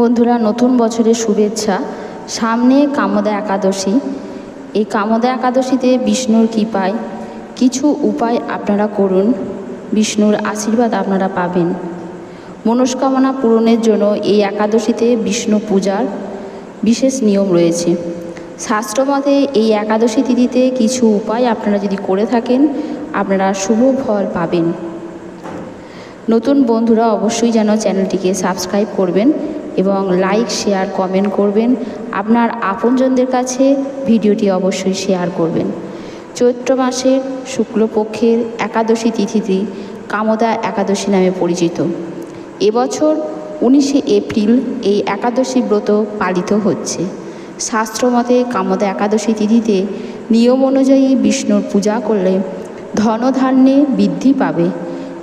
বন্ধুরা, নতুন বছরের শুভেচ্ছা। সামনে কামদা একাদশী। এই কামদা একাদশীতে বিষ্ণুর কৃপায় কিছু উপায় আপনারা করুন। বিষ্ণুর আশীর্বাদ আপনারা পাবেন। মনস্কামনা পূরণের জন্য এই একাদশীতে বিষ্ণু পূজার বিশেষ নিয়ম রয়েছে। শাস্ত্রমতে এই একাদশী তিথিতে কিছু উপায় আপনারা যদি করে থাকেন, আপনারা শুভ ফল পাবেন। নতুন বন্ধুরা, অবশ্যই যেন চ্যানেলটিকে সাবস্ক্রাইব করবেন। এবং লাইক শেয়ার কমেন্ট করবেন। আপনার আপনজনদের কাছে ভিডিওটি অবশ্যই শেয়ার করবেন। চৈত্র মাসের শুক্লপক্ষের একাদশী তিথিটি কামদা একাদশী নামে পরিচিত। এবছর উনিশে এপ্রিল এই একাদশী ব্রত পালিত হচ্ছে। শাস্ত্রমতে কামদা একাদশী তিথিতে নিয়ম অনুযায়ী বিষ্ণুর পূজা করলে ধনধান্যে বৃদ্ধি পাবে।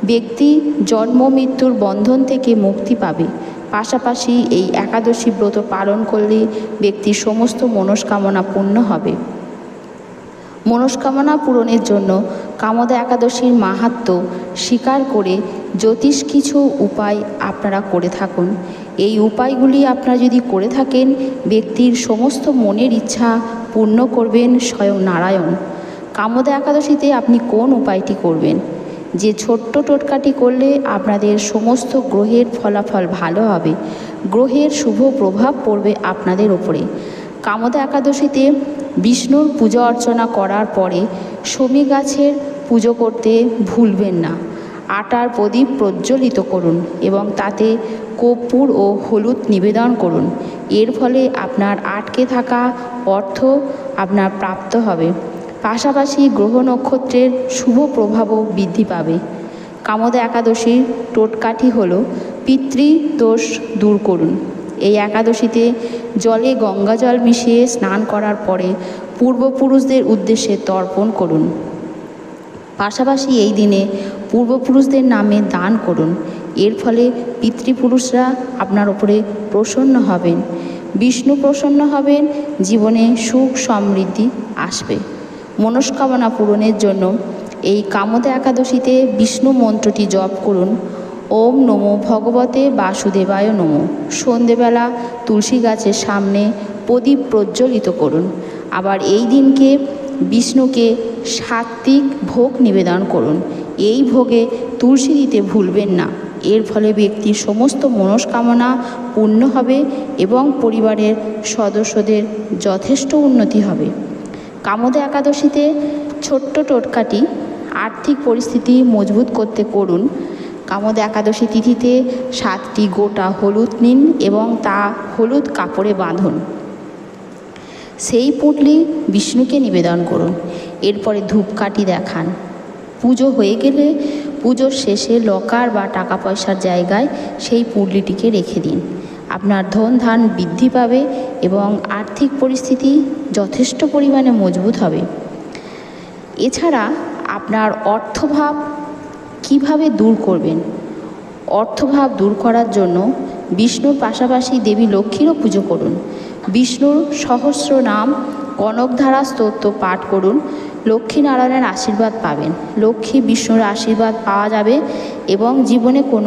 ব্যক্তি জন্ম মৃত্যুর বন্ধন থেকে মুক্তি পাবে। পাশাপাশি এই একাদশী ব্রত পালন করলে ব্যক্তির সমস্ত মনস্কামনা পূর্ণ হবে। মনস্কামনা পূরণের জন্য কামদা একাদশীর মাহাত্ম্য স্বীকার করে জ্যোতিষ কিছু উপায় আপনারা করে থাকুন। এই উপায়গুলি আপনারা যদি করে থাকেন, ব্যক্তির সমস্ত মনের ইচ্ছা পূর্ণ করবেন স্বয়ং নারায়ণ। কামদা একাদশীতে আপনি কোন উপায়টি করবেন? যে ছোট্ট টোটকাটি করলে আপনাদের সমস্ত গ্রহের ফলাফল ভালো হবে। গ্রহের শুভ প্রভাব পড়বে আপনাদের ওপরে কামদা একাদশীতে বিষ্ণুর পূজা অর্চনা করার পরে শমী গাছের পুজো করতে ভুলবেন না। আটার প্রদীপ প্রজ্বলিত করুন এবং তাতে কর্পূর ও হলুদ নিবেদন করুন। এর ফলে আপনার আটকে থাকা অর্থ আপনার প্রাপ্ত হবে। পাশাপাশি গ্রহ নক্ষত্রের শুভ প্রভাবও বৃদ্ধি পাবে। কামদা একাদশীর টোটকাঠি হল পিতৃদোষ দূর করুন। এই একাদশীতে জলে গঙ্গা জল মিশিয়ে স্নান করার পরে পূর্বপুরুষদের উদ্দেশ্যে তর্পণ করুন। পাশাপাশি এই দিনে পূর্বপুরুষদের নামে দান করুন। এর ফলে পিতৃপুরুষরা আপনার উপরে প্রসন্ন হবেন। বিষ্ণু প্রসন্ন হবেন, জীবনে সুখ সমৃদ্ধি আসবে। মনস্কামনা পূরণের জন্য এই কামদা একাদশীতে বিষ্ণু মন্ত্রটি জপ করুন। ওম নমো ভগবতে বাসুদেবায় নমো। সন্ধেবেলা তুলসী গাছের সামনে প্রদীপ প্রজ্বলিত করুন। আবার এই দিনকে বিষ্ণুকে সাত্ত্বিক ভোগ নিবেদন করুন। এই ভোগে তুলসী দিতে ভুলবেন না। এর ফলে ব্যক্তির সমস্ত মনস্কামনা পূর্ণ হবে এবং পরিবারের সদস্যদের যথেষ্ট উন্নতি হবে। কামদা একাদশীতে ছোট্ট টোটকাটি আর্থিক পরিস্থিতি মজবুত করতে করুন। কামদা একাদশী তিথিতে সাতটি গোটা হলুদ নিন এবং তা হলুদ কাপড়ে বাঁধুন। সেই পুঁটলি বিষ্ণুকে নিবেদন করুন। এরপরে ধূপকাঠি দেখান। পুজো হয়ে গেলে পুজোর শেষে লকার বা টাকা পয়সার জায়গায় সেই পুঁটলিটিকে রেখে দিন। আপনার ধন ধান বৃদ্ধি পাবে এবং আর্থিক পরিস্থিতি যথেষ্ট পরিমাণে মজবুত হবে। এছাড়া আপনার অর্থভাব কীভাবে দূর করবেন? অর্থভাব দূর করার জন্য বিষ্ণুর পাশাপাশি দেবী লক্ষ্মীরও পুজো করুন। বিষ্ণুর সহস্র নাম কনকধারা স্তোত্র পাঠ করুন। লক্ষ্মীনারায়ণের আশীর্বাদ পাবেন। লক্ষ্মী বিষ্ণুর আশীর্বাদ পাওয়া যাবে এবং জীবনে কোনো